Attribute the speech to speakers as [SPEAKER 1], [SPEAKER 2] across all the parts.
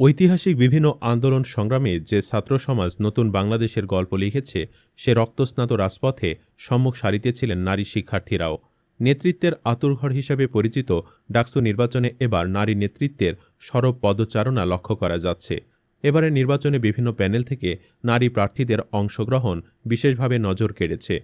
[SPEAKER 1] ঐতিহাসিক বিভিন্ন আন্দোলন সংগ্রামে যে ছাত্র সমাজ নতুন বাংলাদেশের গল্প লিখেছে, সে রক্তস্নাত রাজপথে সম্মুখ সারিতে ছিলেন নারী শিক্ষার্থীরাও। নেতৃত্বের আতুরঘর হিসেবে পরিচিত ডাকসু নির্বাচনে এবার নারী নেতৃত্বের সরব পদচারণা লক্ষ্য করা যাচ্ছে। এবারের নির্বাচনে বিভিন্ন প্যানেল থেকে নারী প্রার্থীদের অংশগ্রহণ বিশেষভাবে নজর কেড়েছে।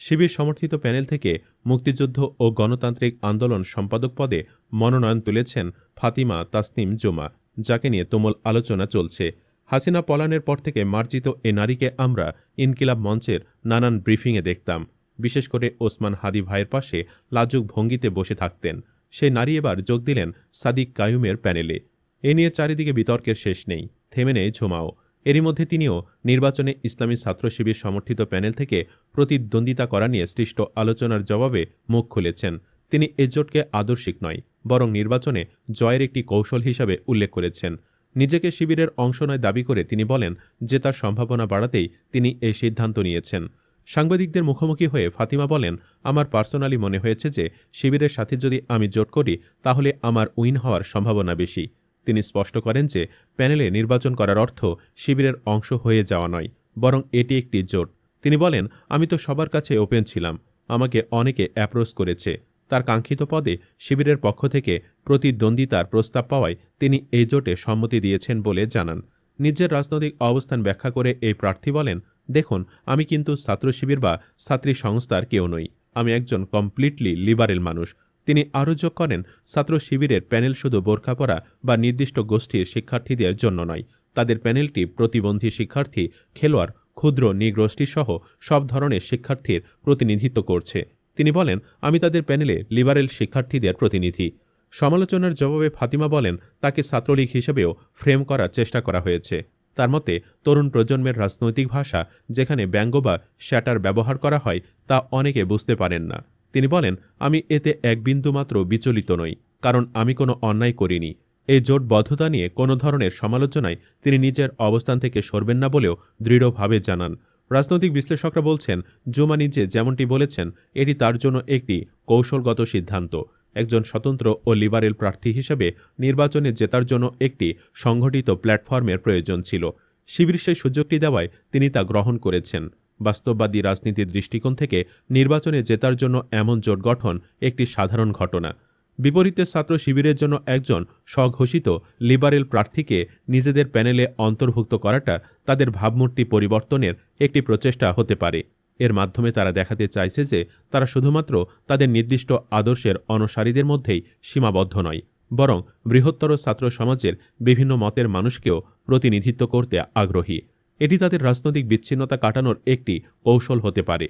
[SPEAKER 1] শিবির সমর্থিত প্যানেল থেকে মুক্তিযুদ্ধ ও গণতান্ত্রিক আন্দোলন সম্পাদক পদে মনোনয়ন তুলেছেন ফাতিমা তাসনিম জুমা। যাকে নিয়ে তুমুল আলোচনা চলছে। হাসিনা পলানের পর থেকে মার্জিত এ নারীকে আমরা ইনকিলাব মঞ্চের নানান ব্রিফিংয়ে দেখতাম। বিশেষ করে ওসমান হাদি ভাইয়ের পাশে লাজুক ভঙ্গিতে বসে থাকতেন। সেই নারী এবার যোগ দিলেন সাদিক কায়ুমের প্যানেলে। এ নিয়ে চারিদিকে বিতর্কের শেষ নেই, থেমে নেই ঝুমাও। এরই মধ্যে তিনিও নির্বাচনে ইসলামী ছাত্র শিবির সমর্থিত প্যানেল থেকে প্রতিদ্বন্দ্বিতা করা নিয়ে সৃষ্ট আলোচনার জবাবে মুখ খুলেছেন। তিনি এ জোটকে আদর্শিক নয় বরং নির্বাচনে জয়ের একটি কৌশল হিসাবে উল্লেখ করেছেন। নিজেকে শিবিরের অংশ নয় দাবি করে তিনি বলেন যে তার সম্ভাবনা বাড়াতেই তিনি এই সিদ্ধান্ত নিয়েছেন। সাংবাদিকদের মুখোমুখি হয়ে ফাতিমা বলেন, আমার পার্সোনালি মনে হয়েছে যে শিবিরের সাথে যদি আমি জোট করি, তাহলে আমার উইন হওয়ার সম্ভাবনা বেশি। তিনি স্পষ্ট করেন যে প্যানেলে নির্বাচন করার অর্থ শিবিরের অংশ হয়ে যাওয়া নয়, বরং এটি একটি জোট। তিনি বলেন, আমি তো সবার কাছে ওপেন ছিলাম। আমাকে অনেকে অ্যাপ্রোচ করেছে। তার কাঙ্ক্ষিত পদে শিবিরের পক্ষ থেকে প্রতিদ্বন্দ্বিতার প্রস্তাব পাওয়ায় তিনি এই জোটে সম্মতি দিয়েছেন বলে জানান। নিজের রাজনৈতিক অবস্থান ব্যাখ্যা করে এই প্রার্থী বলেন, দেখুন, আমি কিন্তু ছাত্র শিবির বা ছাত্রী সংস্থার কেউ নই। আমি একজন কমপ্লিটলি লিবারেল মানুষ। তিনি আরও যোগ করেন, ছাত্র শিবিরের প্যানেল শুধু বোরখা পরা বা নির্দিষ্ট গোষ্ঠীর শিক্ষার্থীদের জন্য নয়। তাদের প্যানেলটি প্রতিবন্ধী শিক্ষার্থী, খেলোয়াড়, ক্ষুদ্র, নিগোষ্ঠীসহ সব ধরনের শিক্ষার্থীর প্রতিনিধিত্ব করছে। তিনি বলেন, আমি তাদের প্যানেলে লিবারেল শিক্ষার্থীদের প্রতিনিধি। সমালোচনার জবাবে ফাতিমা বলেন, তাকে ছাত্রলীগ হিসেবেও ফ্রেম করার চেষ্টা করা হয়েছে। তার মতে, তরুণ প্রজন্মের রাজনৈতিক ভাষা যেখানে ব্যঙ্গ বা শ্যাটার ব্যবহার করা হয়, তা অনেকে বুঝতে পারেন না। তিনি বলেন, আমি এতে এক বিন্দুমাত্র বিচলিত নই, কারণ আমি কোনো অন্যায় করিনি। এই জোটবদ্ধতা নিয়ে কোনো ধরনের সমালোচনায় তিনি নিজের অবস্থান থেকে সরবেন না বলেও দৃঢ়ভাবে জানান। রাজনৈতিক বিশ্লেষকরা বলছেন, জুমা নিজে যেমনটি বলেছেন, এটি তার জন্য একটি কৌশলগত সিদ্ধান্ত। একজন স্বতন্ত্র ও লিবারেল প্রার্থী হিসেবে নির্বাচনে জেতার জন্য একটি সংগঠিত প্ল্যাটফর্মের প্রয়োজন ছিল। শিবির সেই সুযোগটি দেওয়ায় তিনি তা গ্রহণ করেছেন। বাস্তববাদী রাজনীতির দৃষ্টিকোণ থেকে নির্বাচনে জেতার জন্য এমন জোট গঠন একটি সাধারণ ঘটনা। বিপরীতে ছাত্র শিবিরের জন্য একজন স্বঘোষিত লিবারেল প্রার্থীকে নিজেদের প্যানেলে অন্তর্ভুক্ত করাটা তাদের ভাবমূর্তি পরিবর্তনের একটি প্রচেষ্টা হতে পারে। এর মাধ্যমে তারা দেখাতে চাইছে যে তারা শুধুমাত্র তাদের নির্দিষ্ট আদর্শের অনুসারীদের মধ্যেই সীমাবদ্ধ নয়, বরং বৃহত্তর ছাত্র সমাজের বিভিন্ন মতের মানুষকেও প্রতিনিধিত্ব করতে আগ্রহী। এটি তাদের রাজনৈতিক বিচ্ছিন্নতা কাটানোর একটি কৌশল হতে পারে।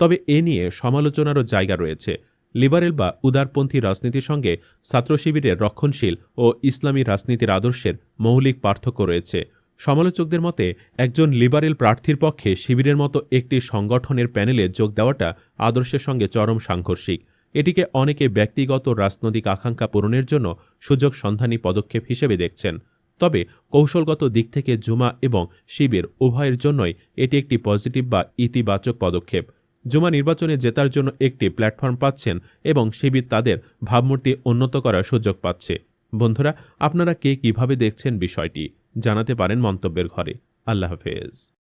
[SPEAKER 1] তবে এ নিয়ে সমালোচনারও জায়গা রয়েছে। লিবারেল বা উদারপন্থী রাজনীতির সঙ্গে ছাত্র শিবিরের রক্ষণশীল ও ইসলামী রাজনীতির আদর্শের মৌলিক পার্থক্য রয়েছে। সমালোচকদের মতে, একজন লিবারেল প্রার্থীর পক্ষে শিবিরের মতো একটি সংগঠনের প্যানেলে যোগ দেওয়াটা আদর্শের সঙ্গে চরম সাংঘর্ষিক। এটিকে অনেকে ব্যক্তিগত রাজনৈতিক আকাঙ্ক্ষা পূরণের জন্য সুযোগ সন্ধানী পদক্ষেপ হিসেবে দেখছেন। তবে কৌশলগত দিক থেকে জুমা এবং শিবির উভয়ের জন্যই এটি একটি পজিটিভ বা ইতিবাচক পদক্ষেপ। জুমা নির্বাচনে জেতার জন্য একটি প্ল্যাটফর্ম পাচ্ছেন এবং শিবির তাদের ভাবমূর্তি উন্নত করার সুযোগ পাচ্ছে। বন্ধুরা আপনারা কে কীভাবে দেখছেন বিষয়টি জানাতে পারেন মন্তব্যের ঘরে। আল্লাহ হাফেজ।